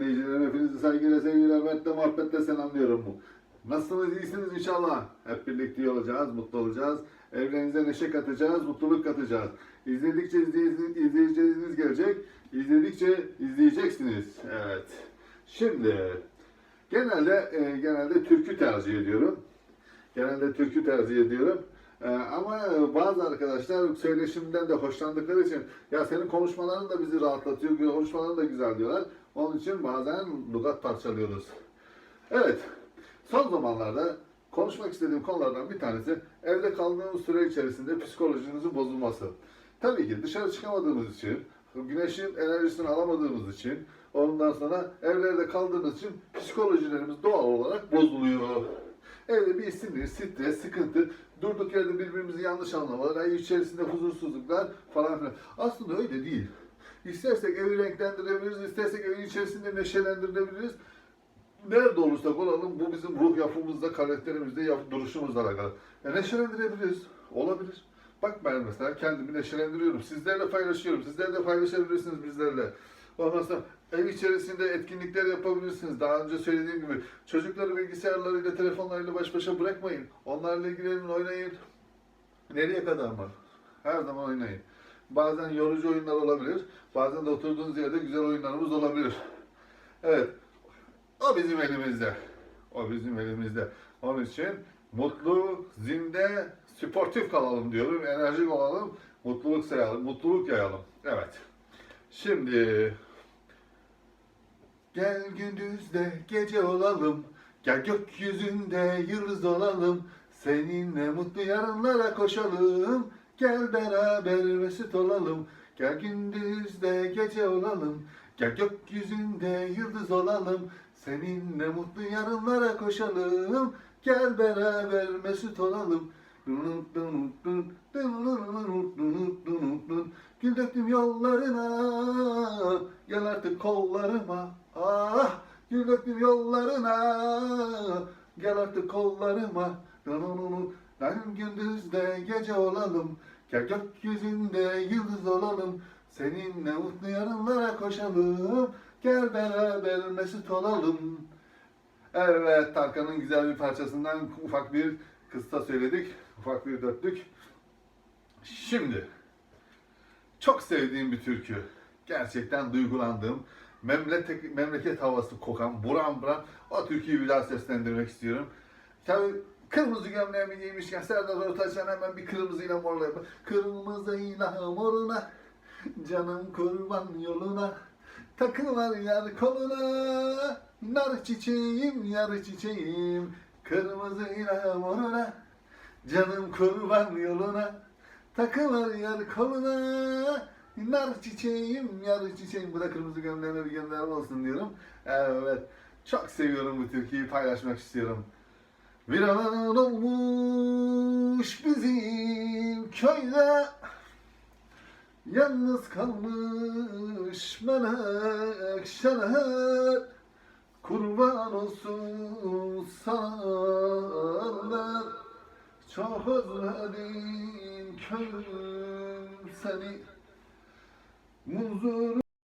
Dinleyiciler hepinizi saygıyla, sevgiyle, hürmetle, muhabbetle selamlıyorum. Nasılsınız, iyisiniz inşallah. Hep birlikte iyi olacağız, mutlu olacağız. Evlerinize neşe katacağız, mutluluk katacağız. İzledikçe izleyicileriniz gelecek, izledikçe izleyeceksiniz. Evet. Şimdi, genelde e, genelde türkü tercih ediyorum. Genelde türkü tercih ediyorum. Ee, ama bazı arkadaşlar söyleşimden de hoşlandıkları için ya senin konuşmaların da bizi rahatlatıyor, konuşmaların da güzel diyorlar. Onun için bazen lugat parçalıyoruz. Evet, son zamanlarda konuşmak istediğim konulardan bir tanesi evde kaldığımız süre içerisinde psikolojinizin bozulması. Tabii ki dışarı çıkamadığımız için, güneşin enerjisini alamadığımız için, ondan sonra evlerde kaldığımız için psikolojilerimiz doğal olarak bozuluyor. Evde bir sinir, stres, sıkıntı, durduk yerde birbirimizi yanlış anlamalar, içerisinde huzursuzluklar falan filan. Aslında öyle değil. İstersek evi renklendirebiliriz, istersek evin içerisinde neşelendirebiliriz. Nerede olursak olalım bu bizim ruh yapımızda, karakterimizde, duruşumuzla alakalı. E, neşelendirebiliriz, olabilir. Bak ben mesela kendimi neşelendiriyorum. Sizlerle paylaşıyorum. Sizler de paylaşabilirsiniz bizlerle. Ondan sonra ev içerisinde etkinlikler yapabilirsiniz. Daha önce söylediğim gibi çocukları bilgisayarlarıyla, telefonlarıyla baş başa bırakmayın. Onlarla ilgilenin, oynayın. Nereye kadar mı? Her zaman oynayın. Bazen yorucu oyunlar olabilir. Bazen de oturduğunuz yerde güzel oyunlarımız olabilir. Evet. O bizim elimizde. O bizim elimizde. Onun için mutlu, zinde, sportif kalalım diyorum. Enerjik olalım. Mutluluk sayalım. Mutluluk yayalım. Evet. Şimdi Gel gündüzde gece olalım, gel gökyüzünde yıldız olalım, seninle mutlu yarınlara koşalım, gel beraber mesut olalım, gel gündüzde gece olalım, gel gökyüzünde yıldız olalım, seninle mutlu yarınlara koşalım, gel beraber mesut olalım. Gül döktüm yollarına, gel artık kollarıma. Ah, gül döktüm yollarına, gel artık kollarıma. Ben gündüzde gece olalım, gel gökyüzünde yıldız olalım. Seninle mutlu yarınlara koşalım, gel beraber mesut olalım. Evet, Tarkan'ın güzel bir parçasından ufak bir kısta söyledik, ufak bir dörtlük. Şimdi, çok sevdiğim bir türkü. Gerçekten duygulandığım, memleket, memleket havası kokan, buram buram o türküyü bir daha seslendirmek istiyorum. Tabii kırmızı gömleğimi giymişken Serdar Ortaç'tan hemen bir kırmızıyla morla yapalım. Kırmızıyla moruna, canım kurban yoluna, takılar yar koluna, nar çiçeğim yar çiçeğim, kırmızıyla moruna, canım kurban yoluna. Takılar yar koluna, nar çiçeğim, yar çiçeğim. Bu da kırmızı gömleğime bir gönderme olsun diyorum. Evet, çok seviyorum bu türküyü paylaşmak istiyorum. Bir an olmuş bizim köyde. Yalnız kalmış menekşeler Kurban olsun sana çok özledim köyüm seni. Muzur